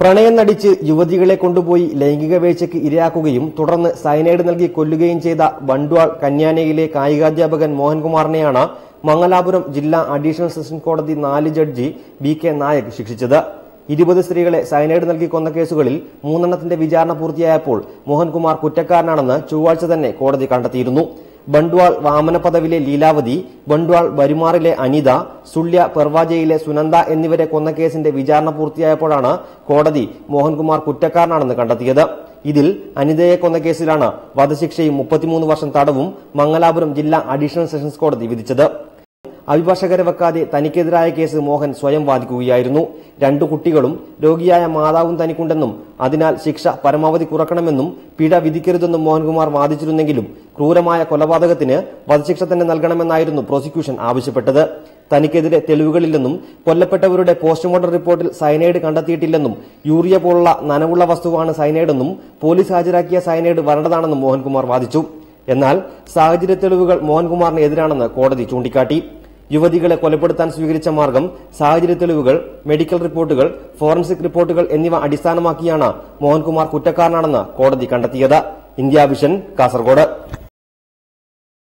പ്രണയം നടിച്ച് യുവതികളെ കൊണ്ടുപോയി ലൈംഗിക വീഴ്ചയ്ക്ക് ഇരയാക്കുകയും തുടർന്ന് സയനൈഡ് നൽകി കൊല്ലുകയും ചെയ്ത ബണ്ട്വാൾ കന്യാനയിലെ കായികാധ്യാപകൻ മോഹൻകുമാറിനെയാണ് മംഗലാപുരം ജില്ലാ അഡീഷണൽ സെഷൻ കോടതി നാല് ജഡ്ജി ബി കെ നായക് ശിക്ഷിച്ചത്. ഇരുപത് സ്ത്രീകളെ സയനൈഡ് നൽകി കൊന്ന കേസുകളിൽ മൂന്നെണ്ണത്തിന്റെ വിചാരണ പൂർത്തിയായപ്പോൾ മോഹൻകുമാർ കുറ്റക്കാരനാണെന്ന് ചൊവ്വാഴ്ച തന്നെ കോടതി കണ്ടെത്തിയിരുന്നു. ബണ്ട്വാൾ വാമനപദവിലെ ലീലാവതി ബണ്ട്വാൾ വരുമാറിലെ അനിത സുള്യ പെർവാജയിലെ സുനന്ദ എന്നിവരെ കൊന്ന കേസിന്റെ വിചാരണ പൂർത്തിയായപ്പോഴാണ് കോടതി മോഹൻകുമാർ കുറ്റക്കാരനാണെന്ന് കണ്ടെത്തിയത്. ഇതിൽ അനിതയെ കൊന്ന കേസിലാണ് വധശിക്ഷയും മുപ്പത്തിമൂന്ന് വർഷം തടവും മംഗലാപുരം ജില്ലാ അഡീഷണൽ സെഷൻസ് കോടതി വിധിച്ചത്. അഭിഭാഷകരെ വെക്കാതെ തനിക്കെതിരായ കേസ് മോഹൻ സ്വയം വാദിക്കുകയായിരുന്നു. രണ്ടു കുട്ടികളും രോഗിയായ മാതാവും തനിക്കുണ്ടെന്നും അതിനാൽ ശിക്ഷ പരമാവധി കുറക്കണമെന്നും പിഴ വിധിക്കരുതെന്നും മോഹൻകുമാർ വാദിച്ചിരുന്നെങ്കിലും ക്രൂരമായ കൊലപാതകത്തിന് വധശിക്ഷ തന്നെ നൽകണമെന്നായിരുന്നു പ്രോസിക്യൂഷൻ ആവശ്യപ്പെട്ടത്. തനിക്കെതിരെ തെളിവുകളില്ലെന്നും കൊല്ലപ്പെട്ടവരുടെ പോസ്റ്റ്മോർട്ടം റിപ്പോർട്ടിൽ സയനൈഡ് കണ്ടെത്തിയിട്ടില്ലെന്നും യൂറിയ പോലുള്ള നനവുള്ള വസ്തുവാണ് സയനൈഡെന്നും പോലീസ് ഹാജരാക്കിയ സയനൈഡ് വരേണ്ടതാണെന്നും മോഹൻകുമാർ വാദിച്ചു. എന്നാൽ സാഹചര്യ തെളിവുകൾ മോഹൻകുമാറിന് എതിരാണെന്ന് കോടതി ചൂണ്ടിക്കാട്ടി. യുവതികളെ കൊലപ്പെടുത്താൻ സ്വീകരിച്ച മാർഗം സാഹചര്യ തെളിവുകൾ മെഡിക്കൽ റിപ്പോർട്ടുകൾ ഫോറൻസിക് റിപ്പോർട്ടുകൾ എന്നിവ അടിസ്ഥാനമാക്കിയാണ് മോഹൻകുമാർ കുറ്റക്കാരനാണെന്ന് കോടതി കണ്ടെത്തിയത്. India vision Kasaragod.